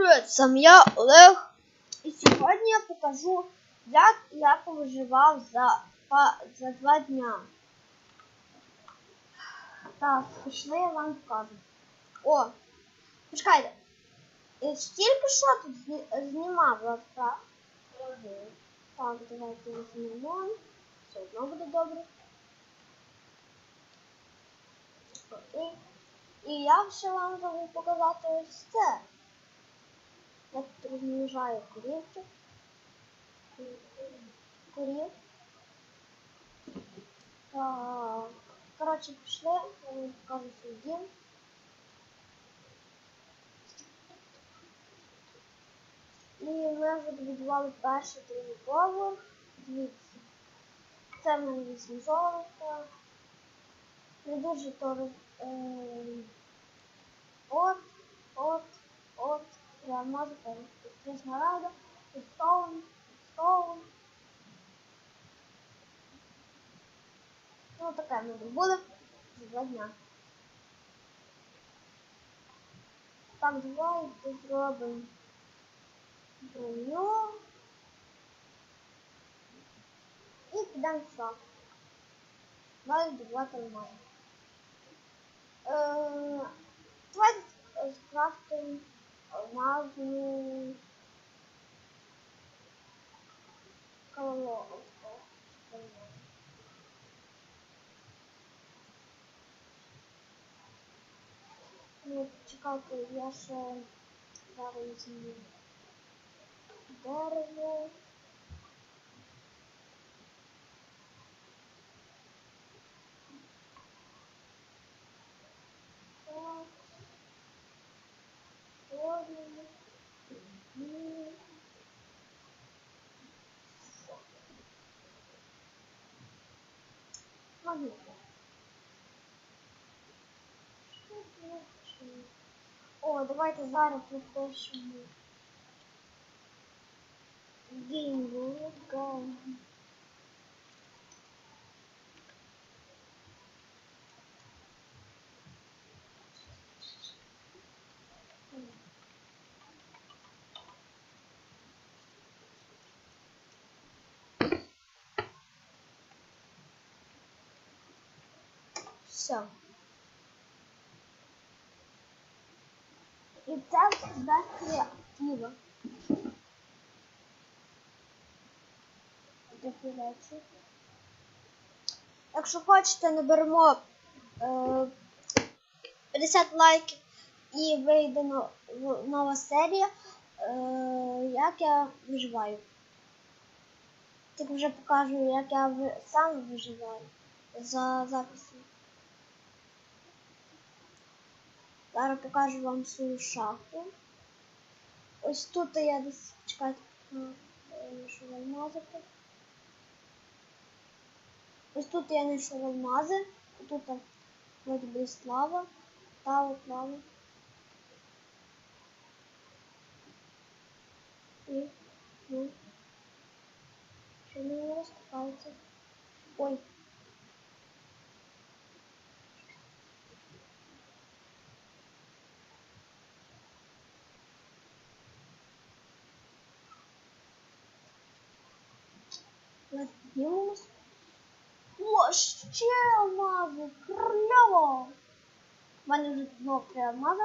Привіт, сам я Олег. І сьогодні я покажу, як я виживав за, за два дня. Так, пішли я вам покажу. О, почекайте. Я ж тільки що тут зні- знімав так? Так, давайте візьмемо. Все одно буде добре. І, і я ще вам забув показати ось це. Я тут розмножаю корівчик. Корів. Так. Коротше, пішли, я вам покажу свій дім. І ми вже добудували перший другий поверх. Дивіться. Це в мене вісім золота. Не дуже то ем, От, от, от. Я можу три снаряда. Стоун, стоун. Ну таке ми буде за два дня. Так, давайте зробимо броню. І підемо в шаг. Далі добувати алмази. Е, Давайте е, скрафтимо алмазну коло. Ну, чекайте, я ще зараз дерево. Ладно. Що це? О, давайте зараз напишемо. Геймбука. Все. І це без креатива. Речі. Якщо хочете, наберемо е, 50 лайків і вийде нова серія, е, як я виживаю. Так вже покажу, як я сам виживаю за записом. Зараз покажу вам свою шахту. Ось тут я десь чекайте, знайшов алмазики. Ось тут я знайшов алмази. Тут вроді слава. Та от лава. І ну. Що не розкопається? Ой. Надіємось. О, ще алмази! Кльово! У мене вже знову три алмази.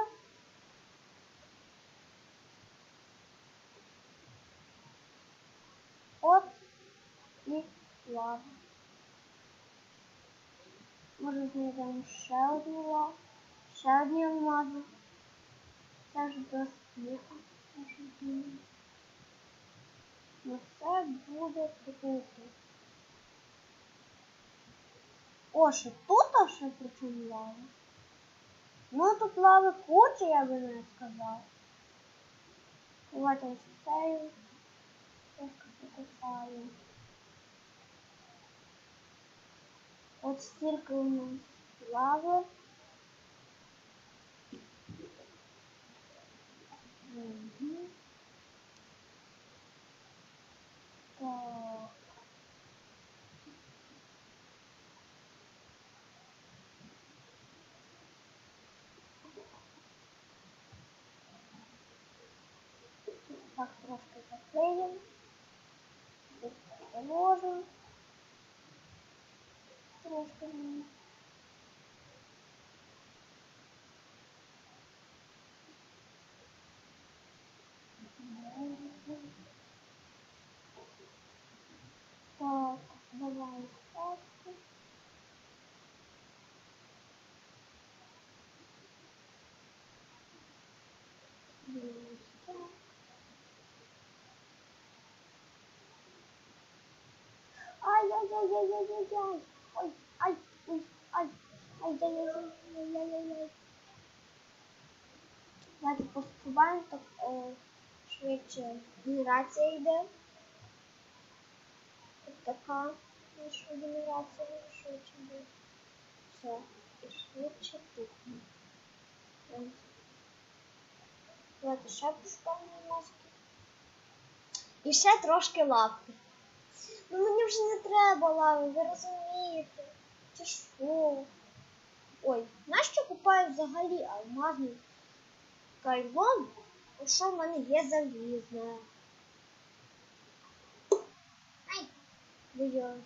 От і лава. Може знайдемо ще одну лаву, ще одні алмази. Це ж досить тихо. Ну це буде прикольно. О, ще тут ще причому лава. Ну тут лави куча, я би не сказав. Давайте ось цею. Трошки покусаю. От стільки у нас лави. Мгм. Так. Так, трошки заклеїмо. Десь положимо. Трошки. Так, давай так. Ай-яй-яй-яй-яй-яй. Ой, ай, ой, ай, ай-яй-яй-яй-яй-яй-яй. Давайте поступаємо, так е, швидше генерація йде. Ось така наша генерація швидше буде. Все, і швидше тут. Давайте ще пошукаємо маски. І ще трошки лапки. Мені вже не треба лави, ви розумієте. Це що? Ой, нащо купаю взагалі алмазний кайлон, якщо в мене є залізне? Ай, боюсь.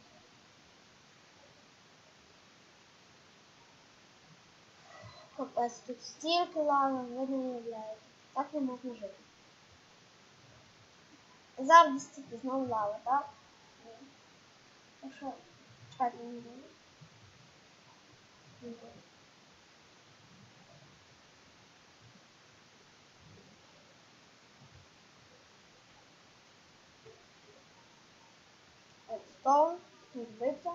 Капець, тут стільки лави, ви не уявляєте. Так не можна жити. Зараз дійсно знову лава, так? Не буде. Стоун, відбиться.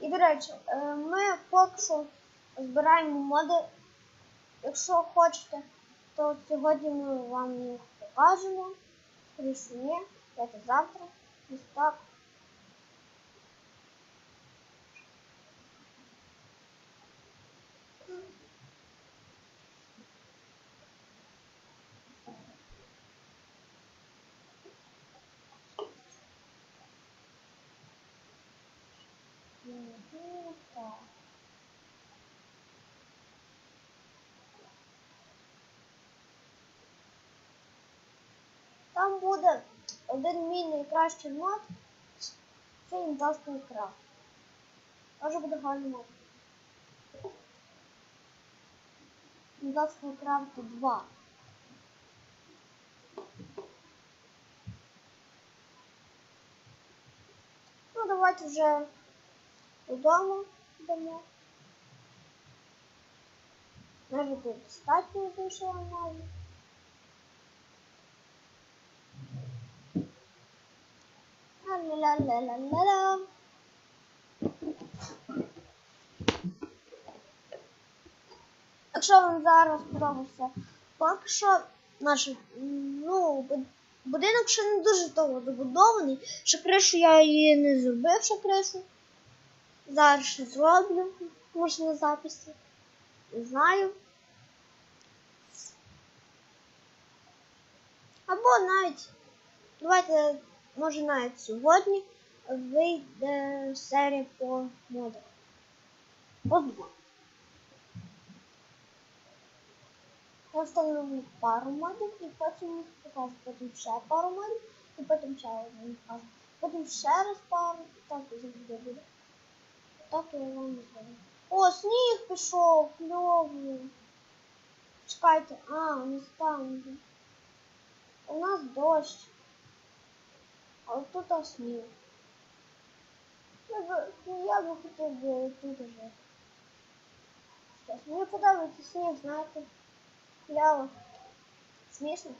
І, до речі, е, ми поки що збираємо моди. Якщо хочете, то сьогодні ми вам їх покажемо. Скоріше это завтра. Ось так. Мгм, Так. Там буде один мій найкращий мод. Це індастриал крафт. Може буде гарний мод. Індастриал крафт 2. Ну, давайте вже додому йдемо. Може тут достатньо вийшло нові. Ла-ла-ла-ла-ла-ла. Якщо вам зараз подобається поки що наш ну, будинок ще не дуже довго добудований. Ще кришу я її не зробив, ще кришу. Зараз ще зроблю, може на записі. Не знаю. Або навіть, давайте, може навіть сьогодні вийде серія по модах. По два. Я встановлю пару модів і потім їх покажу. Потім ще пару модів і потім ще один покажу. Потім ще раз пару, так і завжди буде. Так я вам не зроблю. О, сніг пішов, кльовий. Чекайте, а, не там. У нас дощ. А от тут а сніг. Я би, хотів би тут. Щось, мені подобається сніг, знаєте. Кляво. Смішно?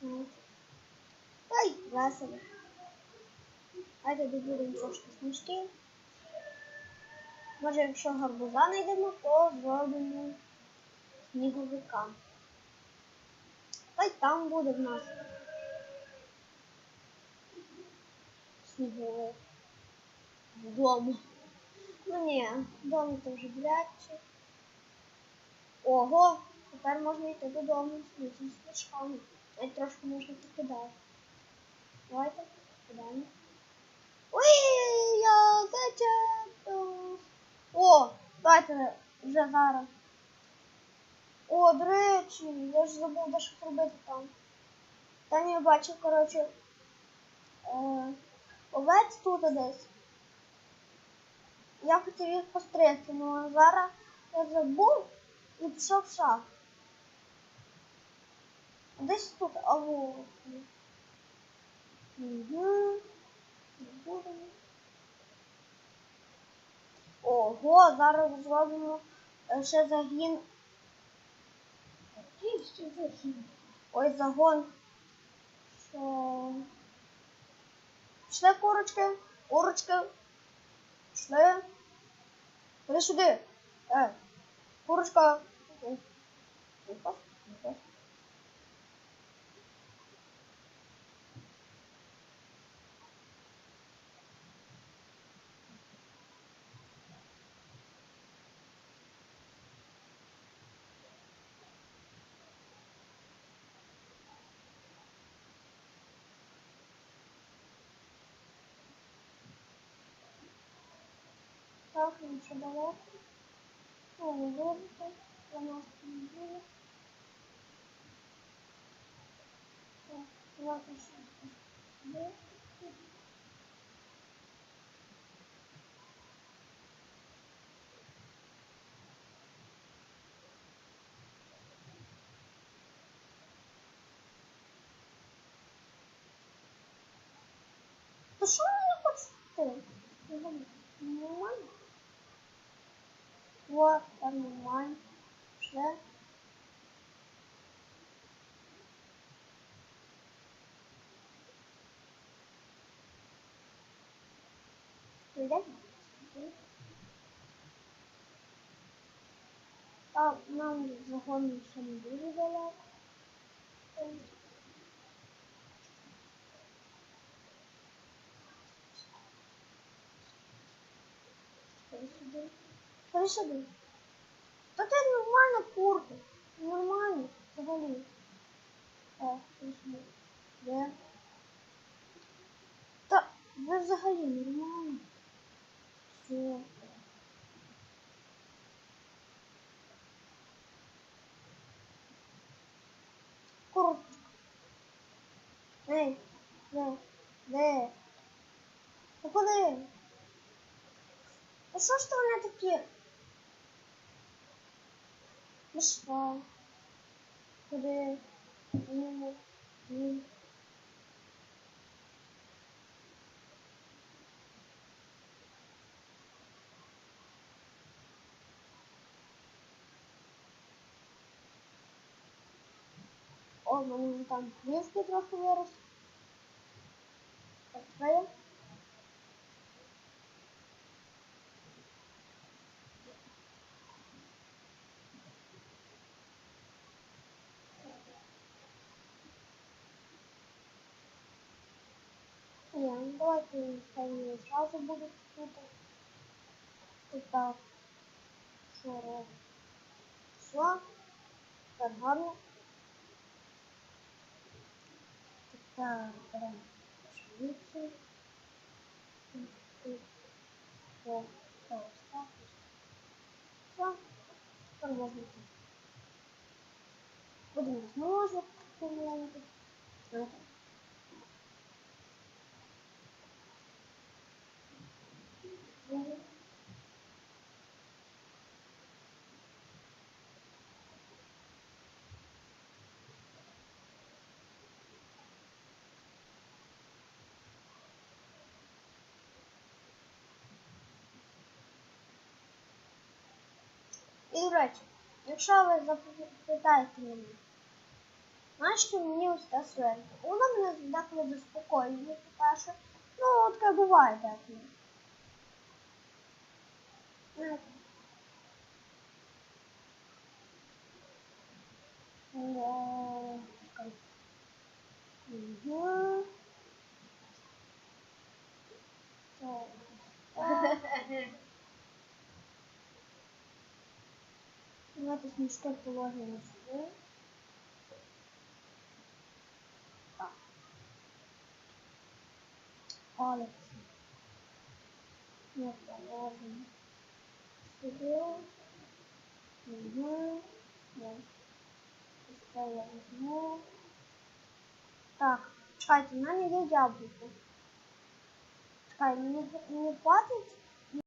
Ну. Ой, весело. Давайте добудемо трошки сніжки. Може, якщо гарбуза знайдемо, то зробимо сніговика. Та й там буде в нас сніговик. Вдома. Ну ні, вдома то вже блядче. Ого, тепер можна йти додому з цими сніжками. Навіть трошки можна покидати. Давайте покидаємо. Ой, я зачепив. О, давайте вже зараз. О, до речі, я ж забув де що робити там. Там я бачив, коротше, е, овець тут десь. Я хотів їх постригти, але зараз я забув і пішов в. Десь тут аву. Угу. Ого, зараз зробимо е, ще загін. Який ще захід? Ой, загон. Що? Пішли курочки, курочки. Пішли. Ходи сюди. Е, курочка. Ой, тихо, тихо. Так, ну що далеко. О, ви добре. Я нас не буде. Так, давайте ще сюди. То що мені хочете? Нормально. Вот, там нормально. Ще. Прийде? А нам загон ще не дуже далеко. Ходи сюди. Ходи сюди. Та ти нормально курка. Нормально. Взагалі. О, сюди. Де? Та ви взагалі нормально. Все. Курочка. Ей, де? Де? Та куди? А що ж то вони такі? Пішла. Куди? Ну, ну. О, в мене там книжки трохи вирос. Так, твоє? Ні, ну давайте хай зразу будуть тут. І так. Що робимо? Все. Так. Тут. О, так, так. Все. Тепер можна тут. Будемо знову помаленьку. Так. Мгм. І, до речі, якщо ви запитаєте мене, нащо мені ось та сверка? Вона мене деколи заспокоює, по-перше. Ну, таке буває деколи. Знаєте. Да, чекай. Мгм. Так. Давайте смішки положимо сюди. Так. Алекс. Так, чекайте, в мене є яблуко. Чекай, мені, мені хватить